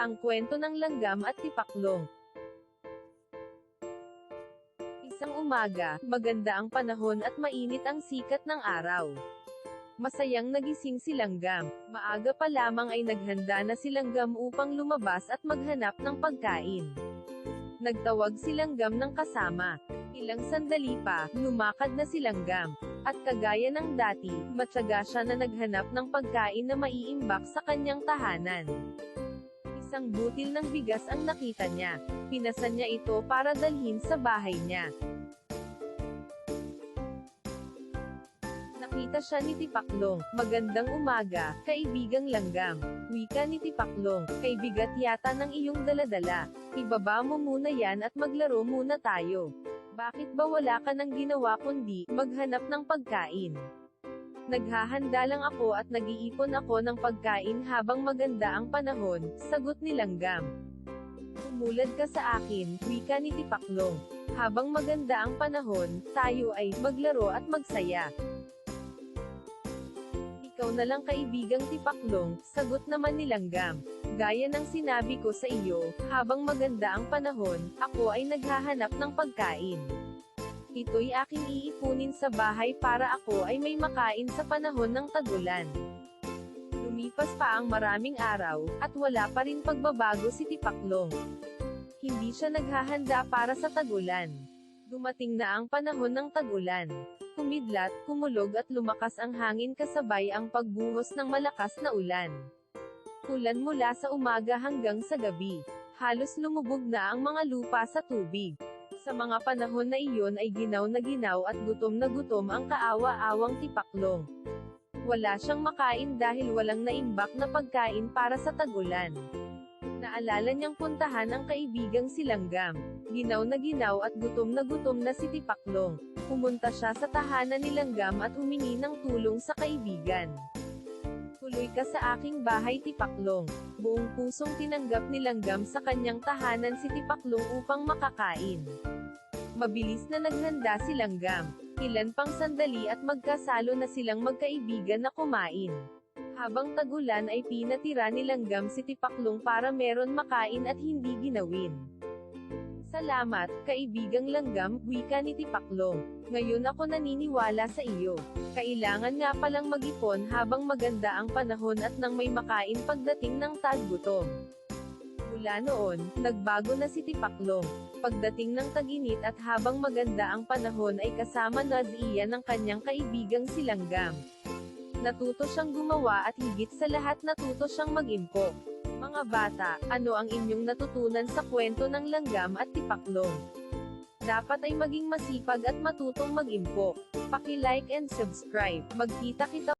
Ang kwento ng langgam at tipaklong. Isang umaga, maganda ang panahon at mainit ang sikat ng araw. Masayang nagising si Langgam. Maaga pa lamang ay naghanda na si Langgam upang lumabas at maghanap ng pagkain. Nagtawag si Langgam ng kasama. Ilang sandali pa, lumakad na si Langgam. At kagaya ng dati, matyaga siya na naghanap ng pagkain na maiimbak sa kanyang tahanan. Isang butil ng bigas ang nakita niya. Pinasan niya ito para dalhin sa bahay niya. Nakita siya ni Tipaklong. Magandang umaga, kaibigang langgam. Wika ni Tipaklong, kay bigat yata ng iyong daladala. Ibaba mo muna yan at maglaro muna tayo. Bakit ba wala ka nang ginawa kundi maghanap ng pagkain? Naghahanda lang ako at nag-iipon ako ng pagkain habang maganda ang panahon, sagot ni Langgam. Umulad ka sa akin, wika ni Tipaklong. Habang maganda ang panahon, tayo ay maglaro at magsaya. Ikaw na lang kaibigang tipaklong, sagot naman ni Langgam. Gaya ng sinabi ko sa iyo, habang maganda ang panahon, ako ay naghahanap ng pagkain. Ito'y aking iipunin sa bahay para ako ay may makain sa panahon ng tagulan. Lumipas pa ang maraming araw, at wala pa rin pagbabago si Tipaklong. Hindi siya naghahanda para sa tagulan. Dumating na ang panahon ng tagulan. Kumidlat, kumulog at lumakas ang hangin kasabay ang pagbuhos ng malakas na ulan. Ulan mula sa umaga hanggang sa gabi. Halos lumubog na ang mga lupa sa tubig. Sa mga panahon na iyon ay ginaw na ginaw at gutom na gutom ang kaawa-awang tipaklong. Wala siyang makain dahil walang naimbak na pagkain para sa tagulan. Naalala niyang puntahan ang kaibigang si Langgam. Ginaw na ginaw at gutom na gutom na si Tipaklong. Pumunta siya sa tahanan ni Langgam at humingi ng tulong sa kaibigan. Tuloy ka sa aking bahay Tipaklong. Buong pusong tinanggap ni Langgam sa kanyang tahanan si Tipaklong upang makakain. Mabilis na naghanda si Langgam. Ilan pang sandali at magkasalo na silang magkaibigan na kumain. Habang tagulan ay pinatira ni Langgam si Tipaklong para meron makain at hindi ginawin. Salamat, kaibigang Langgam, wika ni Tipaklong. Ngayon ako naniniwala sa iyo. Kailangan nga palang mag-ipon habang maganda ang panahon at nang may makain pagdating ng taggutom. Mula noon, nagbago na si Tipaklong. Pagdating ng taginit at habang maganda ang panahon ay kasama na iyan ng kanyang kaibigang si Langgam. Natuto siyang gumawa at higit sa lahat natuto siyang mag-impo. Mga bata, ano ang inyong natutunan sa kwento ng langgam at tipaklong? Dapat ay maging masipag at matutong mag-impo. Paki-like and subscribe. Magkita kita